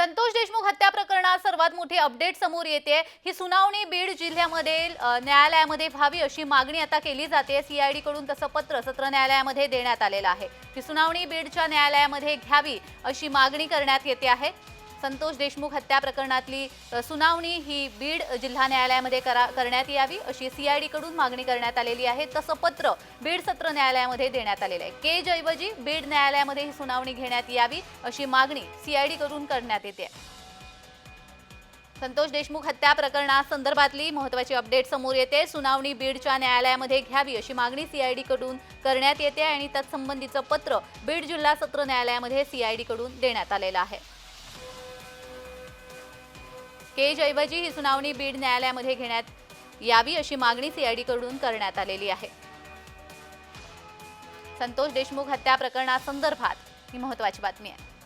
संतोष देशमुख हत्या प्रकरणात सर्वात मोठी अपडेट समोर येते. ही सुनावणी बीड जिल्ह्यामध्ये न्यायालयामध्ये व्हावी अशी मागणी आता केली जाते. सीआयडी कडून तसं पत्र सत्र न्यायालयामध्ये देण्यात आलेलं आहे. ही सुनावणी बीडच्या न्यायालयामध्ये घ्यावी अशी मागणी करण्यात येते आहे. संतोष देशमुख हत्या प्रकरणातली सुनावणी ही बीड जिल्हा न्यायालयामध्ये करा करण्यात यावी अशी सी आय डीकडून मागणी करण्यात आलेली आहे. तसं पत्र बीड सत्र न्यायालयामध्ये देण्यात आलेलं आहे. केज ऐवजी बीड न्यायालयामध्ये ही सुनावणी घेण्यात यावी अशी मागणी सी आय डीकडून करण्यात येते. संतोष देशमुख हत्या प्रकरणासंदर्भातली महत्वाची अपडेट समोर येते. सुनावणी बीडच्या न्यायालयामध्ये घ्यावी अशी मागणी सीआयडीकडून करण्यात येते आणि तत्संबंधीचं पत्र बीड जिल्हा सत्र न्यायालयामध्ये सीआयडीकडून देण्यात आलेलं आहे. केजऐवजी ही सुनावणी बीड न्यायालयामध्ये घेण्यात यावी अशी मागणी सीआयडीकडून करण्यात आलेली आहे. संतोष देशमुख हत्या प्रकरणासंदर्भात ही महत्वाची बातमी आहे.